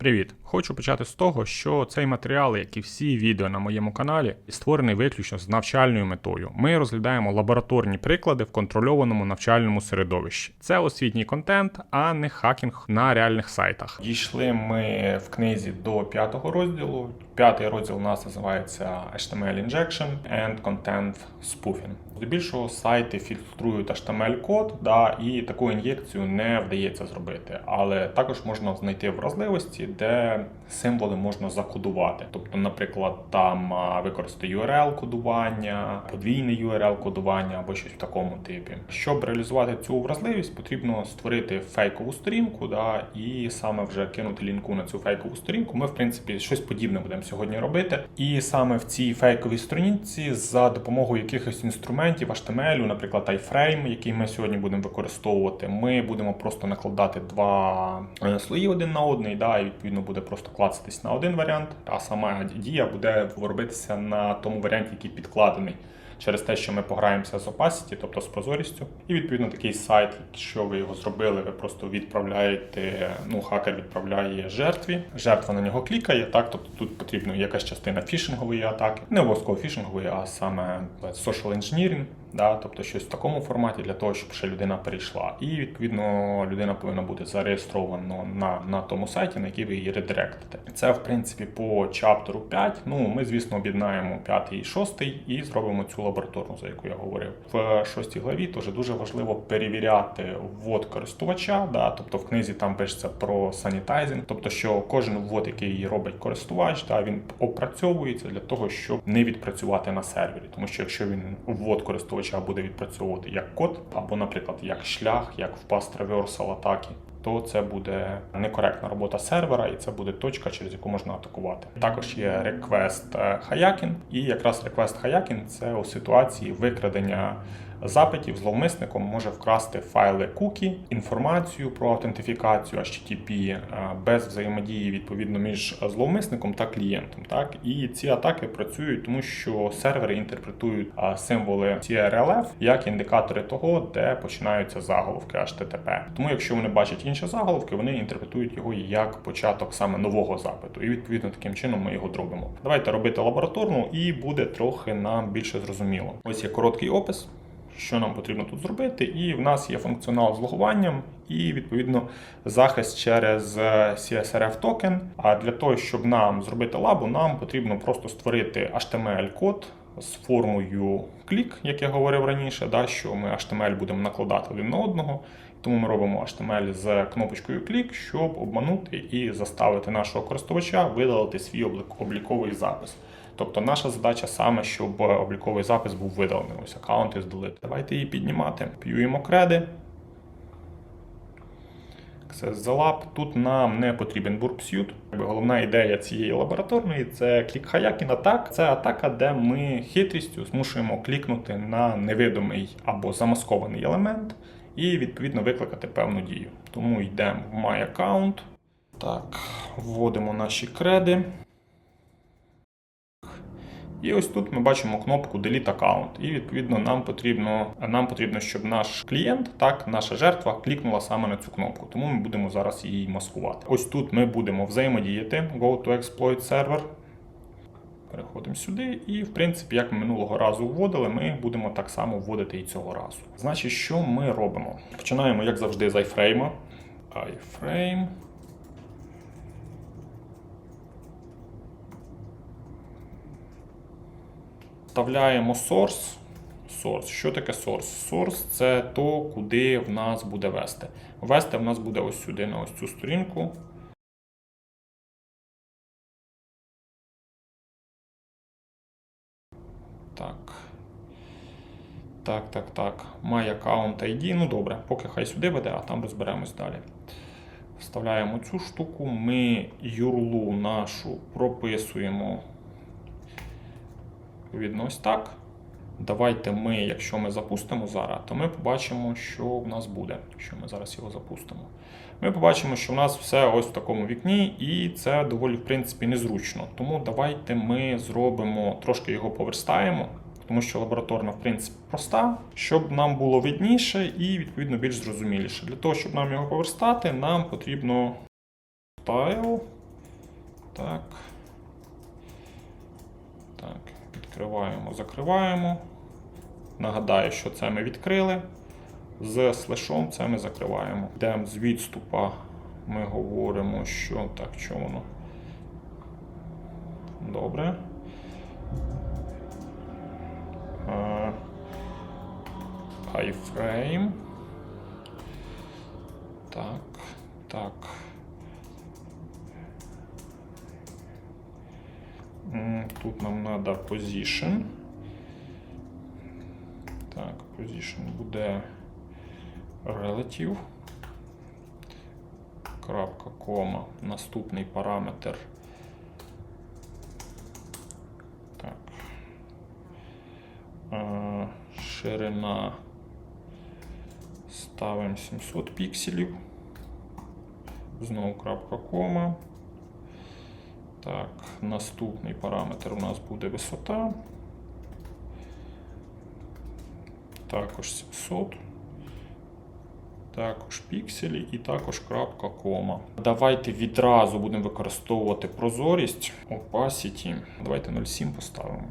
Привіт! Хочу почати з того, що цей матеріал, як і всі відео на моєму каналі, створений виключно з навчальною метою. Ми розглядаємо лабораторні приклади в контрольованому навчальному середовищі. Це освітній контент, а не хакінг на реальних сайтах. Дійшли ми в книзі до п'ятого розділу. П'ятий розділ у нас називається HTML Injection and Content Spoofing. Здебільшого сайти фільтрують HTML-код, да, і таку ін'єкцію не вдається зробити. Але також можна знайти вразливості, де um, символи можна закодувати. Тобто, наприклад, там використати URL-кодування, подвійне URL-кодування або щось в такому типі. Щоб реалізувати цю вразливість, потрібно створити фейкову сторінку, да, і саме вже кинути лінку на цю фейкову сторінку. Ми, в принципі, щось подібне будемо сьогодні робити. І саме в цій фейковій сторінці за допомогою якихось інструментів HTML, наприклад, iframe, який ми сьогодні будемо використовувати, ми будемо просто накладати два е, слої один на один, да, і відповідно буде просто клацатись на один варіант, а сама дія буде робитися на тому варіанті, який підкладений. Через те, що ми пограємося з opacity, тобто з прозорістю, і відповідно такий сайт, якщо ви його зробили, ви просто відправляєте. Ну, хакер відправляє жертві. Жертва на нього клікає. Так, тобто тут потрібна якась частина фішингової атаки, не обов'язково фішингової, а саме social engineering, да, тобто щось в такому форматі для того, щоб ще людина перейшла. І відповідно людина повинна бути зареєстрована на, на тому сайті, на який ви її редиректите. Це в принципі по чаптеру 5. Ну ми, звісно, об'єднаємо 5 і 6 і зробимо цю лабораторну, за яку я говорив. В шостій главі теж дуже важливо перевіряти ввод користувача. Да, тобто в книзі там пишеться про санітайзинг, тобто що кожен ввод, який робить користувач, да, він опрацьовується для того, щоб не відпрацювати на сервері. Тому що якщо він ввод користувача буде відпрацьовувати як код, або, наприклад, як шлях, як впаст реверсал атаки. То це буде некоректна робота сервера, і це буде точка, через яку можна атакувати. Також є реквест хаякін, і якраз реквест хаякін – це у ситуації викрадення запитів зловмисником може вкрасти файли кукі, інформацію про аутентифікацію HTTP е, без взаємодії відповідно між зловмисником та клієнтом. Так і ці атаки працюють, тому що сервери інтерпретують а, символи CRLF як індикатори того, де починаються заголовки HTTP. Тому, якщо вони бачать інші заголовки, вони інтерпретують його як початок саме нового запиту, і відповідно таким чином ми його зробимо. Давайте робити лабораторну, і буде трохи нам більше зрозуміло. Ось є короткий опис що нам потрібно тут зробити, і в нас є функціонал з логуванням і відповідно захист через CSRF токен. А для того, щоб нам зробити лабу, нам потрібно просто створити HTML-код. З формою клік, як я говорив раніше, да, що ми HTML будемо накладати один на одного. Тому ми робимо HTML з кнопочкою клік, щоб обманути і заставити нашого користувача видалити свій обліковий запис. Тобто наша задача саме, щоб обліковий запис був видалений. Ось аккаунт із delete. Давайте її піднімати. П'юємо креди. Access the. Тут нам не потрібен burp Головна ідея цієї лабораторної це клік-хаякін атак. Це атака, де ми хитрістю змушуємо клікнути на невидимий або замаскований елемент і відповідно викликати певну дію. Тому йдемо в My Account. Так, вводимо наші креди. І ось тут ми бачимо кнопку Delete Account. І відповідно нам потрібно, нам потрібно, щоб наш клієнт, так, наша жертва, клікнула саме на цю кнопку. Тому ми будемо зараз її маскувати. Ось тут ми будемо взаємодіяти Go to Exploit Server. Переходимо сюди, і, в принципі, як ми минулого разу вводили, ми будемо так само вводити і цього разу. Значить, що ми робимо? Починаємо, як завжди, з iFrame. iFrame. Вставляємо source. Source. Що таке source? Source це то, куди в нас буде вести. Вести в нас буде ось сюди, на ось цю сторінку. Так. Так, так, так. My account ID. Ну добре, поки хай сюди веде, а там розберемось далі. Вставляємо цю штуку, ми юрлу нашу прописуємо Відповідно, ось так. Давайте ми, якщо ми запустимо зараз, то ми побачимо, що в нас буде, якщо ми зараз його запустимо. Ми побачимо, що в нас все ось в такому вікні, і це доволі, в принципі, незручно. Тому давайте ми зробимо, трошки його поверстаємо, тому що лабораторна, в принципі, проста, щоб нам було видніше і, відповідно, більш зрозуміліше. Для того, щоб нам його поверстати, нам потрібно Style. Так, відкриваємо, закриваємо. Нагадаю, що це ми відкрили. З слешом це ми закриваємо. Йдемо з відступа. Ми говоримо, що так, що воно. Добре. Е, iFrame. Так, так. Тут нам треба position. Так, position буде relative. Крапка, кома. Наступний параметр. Так. Ширина ставимо 700 пікселів. Знову крапка кома. Так, наступний параметр у нас буде висота. Також 700. Також пікселі і також крапка кома. Давайте відразу будемо використовувати прозорість opacity. Давайте 0,7 поставимо.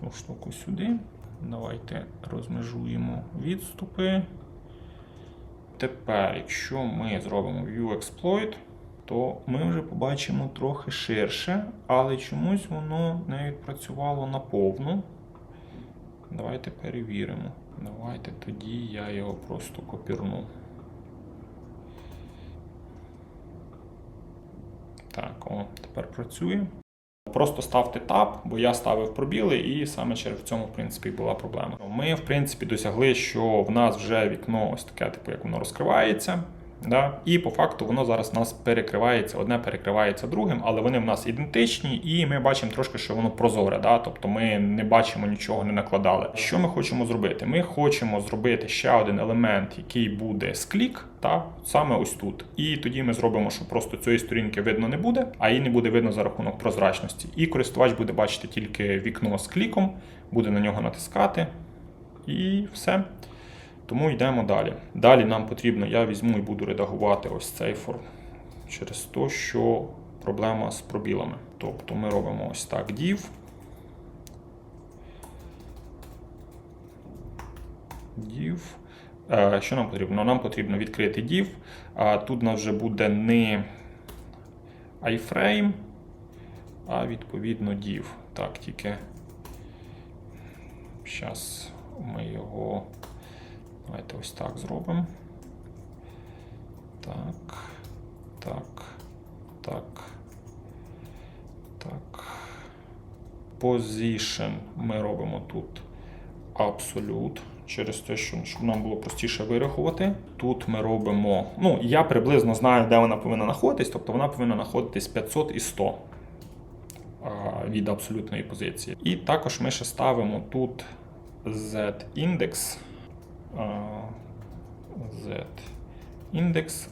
Цю штуку сюди. Давайте розмежуємо відступи. Тепер, якщо ми зробимо View Exploit, то ми вже побачимо трохи ширше, але чомусь воно не відпрацювало наповну. Давайте перевіримо. Давайте тоді я його просто копірну. Так, о, тепер працює. Просто ставте таб, бо я ставив пробіли, і саме через в цьому, в принципі, була проблема. Ми, в принципі, досягли, що в нас вже вікно ось таке, типу, як воно розкривається. Да? І по факту воно зараз у нас перекривається, одне перекривається другим, але вони в нас ідентичні, і ми бачимо трошки, що воно прозоре. Да? Тобто ми не бачимо нічого, не накладали. Що ми хочемо зробити? Ми хочемо зробити ще один елемент, який буде склік, та саме ось тут. І тоді ми зробимо, що просто цієї сторінки видно не буде, а її не буде видно за рахунок прозрачності. І користувач буде бачити тільки вікно з кліком, буде на нього натискати, і все. Тому йдемо далі. Далі нам потрібно, я візьму і буду редагувати ось цей форм через те, що проблема з пробілами. Тобто ми робимо ось так div. Div. Е, Що нам потрібно? Нам потрібно відкрити div. Тут у нас вже буде не iframe, а відповідно div. Так, тільки зараз ми його. Давайте ось так зробимо. Так. Так. Так. Так. Position ми робимо тут абсолют. Через те, що щоб нам було простіше вирахувати. Тут ми робимо. Ну, я приблизно знаю, де вона повинна знаходитись, тобто вона повинна знаходитись 500 і 100 а, від абсолютної позиції. І також ми ще ставимо тут Z-індекс. Z індекс.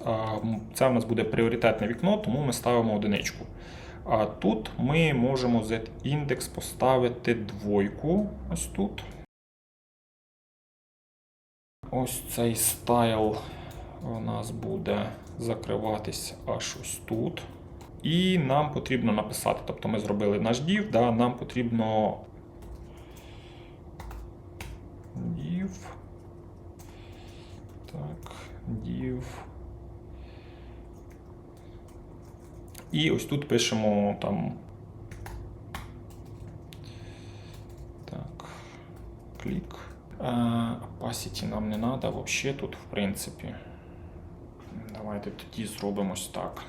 Це в нас буде пріоритетне вікно, тому ми ставимо одиничку. А тут ми можемо Z-індекс поставити двойку. Ось тут. Ось цей стайл у нас буде закриватись аж ось тут. І нам потрібно написати, тобто ми зробили наш div, да, нам потрібно div. Div. І ось тут пишемо там. Так, клік. Opacity нам не треба взагалі тут, в принципі. Давайте тоді зробимо ось так.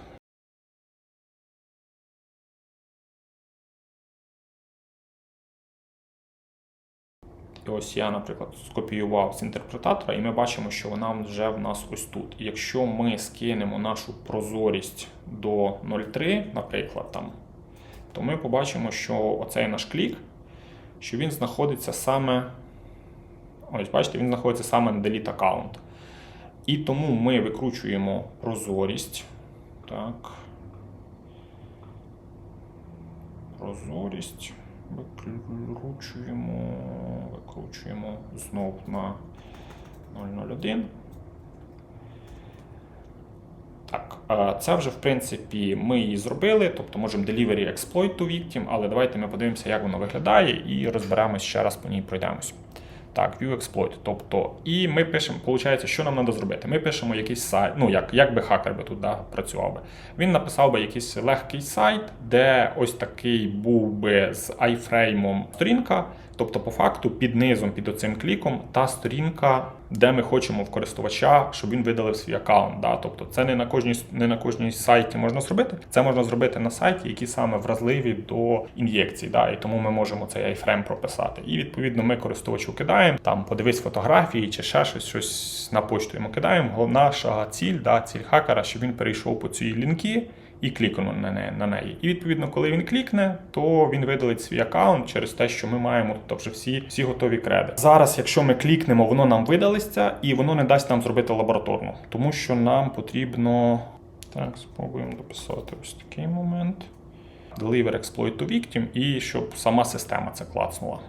І ось я, наприклад, скопіював з інтерпретатора, і ми бачимо, що вона вже в нас ось тут. І якщо ми скинемо нашу прозорість до 0,3, наприклад, там, то ми побачимо, що оцей наш клік, що він знаходиться саме. Ось, бачите, він знаходиться саме на Delete Account. І тому ми викручуємо прозорість. Так. Прозорість. Викручуємо, викручуємо знов на 001. Так, Це вже в принципі ми її зробили, тобто можемо delivery exploit to victim, але давайте ми подивимося, як воно виглядає, і розберемось ще раз по ній пройдемось. Так, view exploit. Тобто, і ми пишемо, виходить, що нам треба зробити? Ми пишемо якийсь сайт, ну як, як би хакер би тут да, працював би. Він написав би якийсь легкий сайт, де ось такий був би з айфреймом сторінка. Тобто, по факту, під низом, під оцим кліком, та сторінка, де ми хочемо в користувача, щоб він видалив свій аккаунт. Да? Тобто, це не на кожній не на кожній сайті можна зробити. Це можна зробити на сайті, які саме вразливі до ін'єкцій. Да? І тому ми можемо цей айфрейм прописати. І відповідно ми користувачу кидаємо там, подивись фотографії чи ще щось, щось на почту йому кидаємо. Головна наша ціль, да, ціль хакера, щоб він перейшов по цій лінки і неї, на неї. І відповідно, коли він клікне, то він видалить свій аккаунт через те, що ми маємо тут вже всі, всі готові креди. Зараз, якщо ми клікнемо, воно нам видалиться, і воно не дасть нам зробити лабораторну, тому що нам потрібно. Так, спробуємо дописати ось такий момент. Deliver exploit to victim, і щоб сама система це клацнула.